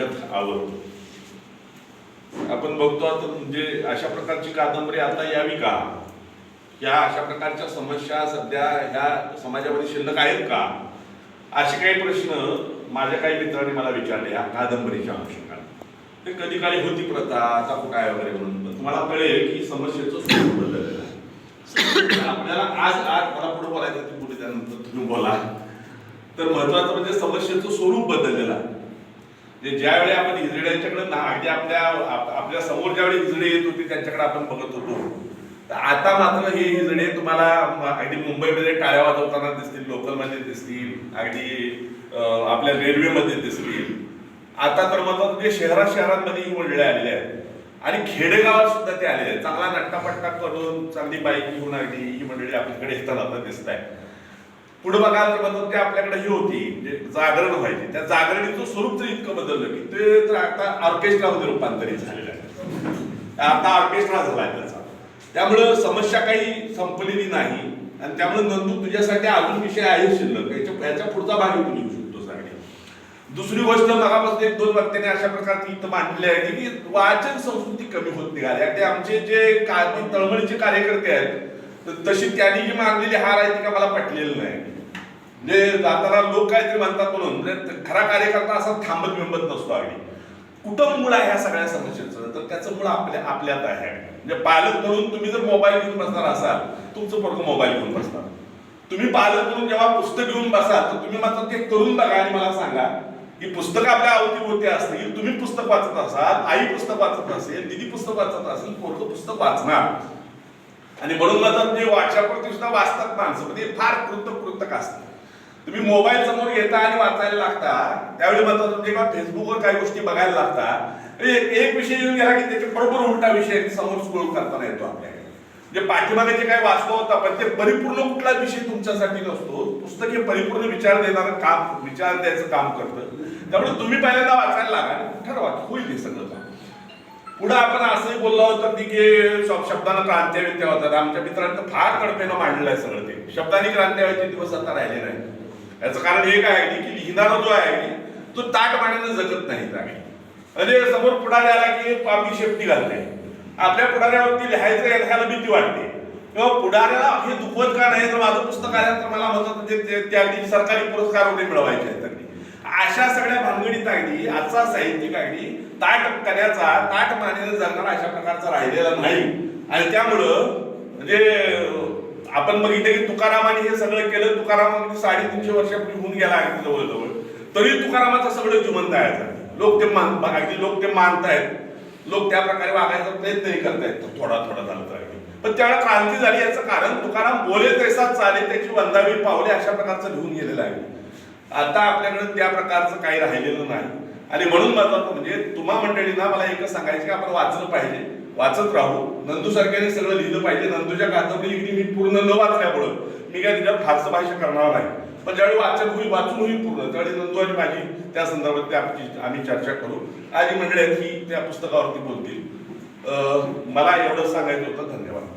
थोडक्यात आवडतो आपण बघतो आता म्हणजे अशा प्रकारची कादंबरी आता यावी का? या अशा प्रकारच्या समस्या सध्या ह्या समाजामध्ये शिल्लक आहेत का? असे काही प्रश्न माझ्या काही मित्रांनी मला विचारले या कादंबरीच्या अनुषंगाने. ते कधी काळी होती प्रथा आता काय वगैरे म्हणून. तुम्हाला कळेल की समस्येचं स्वरूप बदललेलं आहे. आपल्याला आज आज मला पुढे बोलायचं तुम्ही पुढे त्यानंतर तुम्ही बोला. तर महत्वाचं म्हणजे समस्येचं स्वरूप बदललेलं आहे. म्हणजे ज्यावेळी आपण हिजड्यांच्याकडे ना अगदी आपल्या आपल्यासमोर ज्यावेळी हिजडे येत होते त्यांच्याकडे आपण बघत होतो. तर आता मात्र हे हिजडे तुम्हाला अगदी मुंबईमध्ये टाळ्या वाजवताना दिसतील लोकलमध्ये दिसतील अगदी आपल्या रेल्वेमध्ये दिसतील. आता तर मात्र ते शहरात शहरांमध्ये ही मंडळी आलेली आहेत. आणि खेडेगावात सुद्धा ते आलेले आहेत. चांगला नट्टापट्टा करून चांगली बाईक घेऊन अगदी ही मंडळी आपल्याकडे येताना दिसत आहे पुढे बघाल तर बदल ते आपल्याकडे ही होती म्हणजे जागरण व्हायची. त्या जागरणीचं स्वरूप तर इतकं बदललं की ते तर आता ऑर्केस्ट्रामध्ये रूपांतरित झालेलं आहे. आता ऑर्केस्ट्रा झालाय त्याचा. त्यामुळं समस्या काही संपलेली नाही. आणि त्यामुळे नंदू तुझ्यासाठी अजून विषय आहे शिल्लक. याच्या पुढचा भाग येऊन घेऊ शकतो सगळे दुसरी गोष्ट मगापासून एक दोन वाक्याने अशा प्रकारची इथं मांडली आहे की वाचन संस्कृती कमी होत निघाली आणि ते आमचे जे काय तळमळीचे कार्यकर्ते आहेत तशी त्यांनी जी मांडलेली हार आहे ती का मला पटलेलं नाही. म्हणजे जाताना लोक काहीतरी म्हणतात म्हणून म्हणजे खरा कार्यकर्ता असा थांबत बिंबत नसतो अगदी. कुठं मूळ आहे ह्या सगळ्या समस्येचं? तर त्याचं मूळ आपल्या आपल्यात आहे. म्हणजे पालक म्हणून तुम्ही जर मोबाईल घेऊन बसणार असाल तुमचं पोरग मोबाईल घेऊन बसणार. तुम्ही पालक म्हणून जेव्हा पुस्तक घेऊन बसाल तर तुम्ही मात्र ते करून बघा आणि मला सांगा की पुस्तकं आपल्या अवतीभोवती असतील तुम्ही पुस्तक वाचत असाल आई पुस्तक वाचत असेल दिदी पुस्तक वाचत असेल पोरग पुस्तक वाचणार. आणि म्हणून मात्र ते व्हॉट्सअपवरती सुद्धा वाचतात माणसं म्हणजे फार कृतकृतक असतात तुम्ही मोबाईल समोर घेता आणि वाचायला लागता. त्यावेळी मात्र जेव्हा फेसबुकवर काही गोष्टी बघायला लागता. एक एक विषय येऊन गेला की त्याच्या बरोबर उलटा विषय समोर स्क्रोल करताना येतो आपल्याकडे. म्हणजे पाठीमागे जे काही वाचलं होतं पण ते परिपूर्ण कुठला विषय तुमच्यासाठी नसतो. पुस्तक हे परिपूर्ण विचार देणारं काम विचार द्यायचं काम करतं. त्यामुळे तुम्ही पहिल्यांदा वाचायला लागा आणि ठरवा होईल हे सगळं काम. पुढे आपण असंही बोललो होतं की की शब- शब्दानं क्रांत्या होतात. आमच्या मित्रांचं फार कडपेनं मांडलं आहे सगळं ते. शब्दांनी क्रांत्या दिवस आता राहिले नाही याचं कारण हे काय आहे की लिहिणारा जो आहे तो ताट पाण्यानं जगत नाही त्याने म्हणजे समोर पुढारी आला की पापी शेपटी घालते. आपल्या पुढाऱ्यावरती लिहायचं लिहायला भीती वाटते. किंवा पुढाऱ्याला हे दुखवत का नाही? तर माझं पुस्तक आलं तर मला म्हणतात त्या अगदी सरकारी पुरस्कार वगैरे मिळवायचे आहेत अगदी अशा सगळ्या भानगडीत अगदी आजचा साहित्यिक अगदी ताट करण्याचा ताट मानेनं जगणारा अशा प्रकारचा राहिलेला नाही. आणि त्यामुळं म्हणजे आपण बघितलं की तुकारामाने हे सगळं केलं. तुकाराम साडेतीनशे वर्षापूर्वी होऊन गेला अगदी जवळजवळ. तरी तुकारामाचं सगळं जीवन तयार झालं. लोक ते मान अगदी लोक ते मानतायत. लोक त्या प्रकारे वागायचा प्रयत्नही करतायत. थोडा थोडा झाला तर पण त्यावेळेला क्रांती झाली याचं कारण तुकाराम बोले तैसा चाले त्याची वंदावी पावले अशा प्रकारचं लिहून गेलेलं आहे. आता आपल्याकडे त्या प्रकारचं काही राहिलेलं नाही. आणि म्हणून महत्वाचं म्हणजे तुम्हा मंडळींना मला एकच सांगायचं की आपण वाचलं पाहिजे. वाचत राहू. नंदू सारख्याने सगळं लिहिलं पाहिजे. नंदूच्या कादंबरी लिहिली मी पूर्ण न वाचल्यामुळं मी काय तिच्यावर फारसं भाष्य करणार नाही. पण ज्यावेळी वाचन होईल वाचून होईल पूर्ण. त्यावेळी नंदू आणि माझी त्या संदर्भात त्या आमची आम्ही चर्चा करू. आणि मंडळी की त्या पुस्तकावरती बोलतील. मला एवढं सांगायचं होतं. धन्यवाद.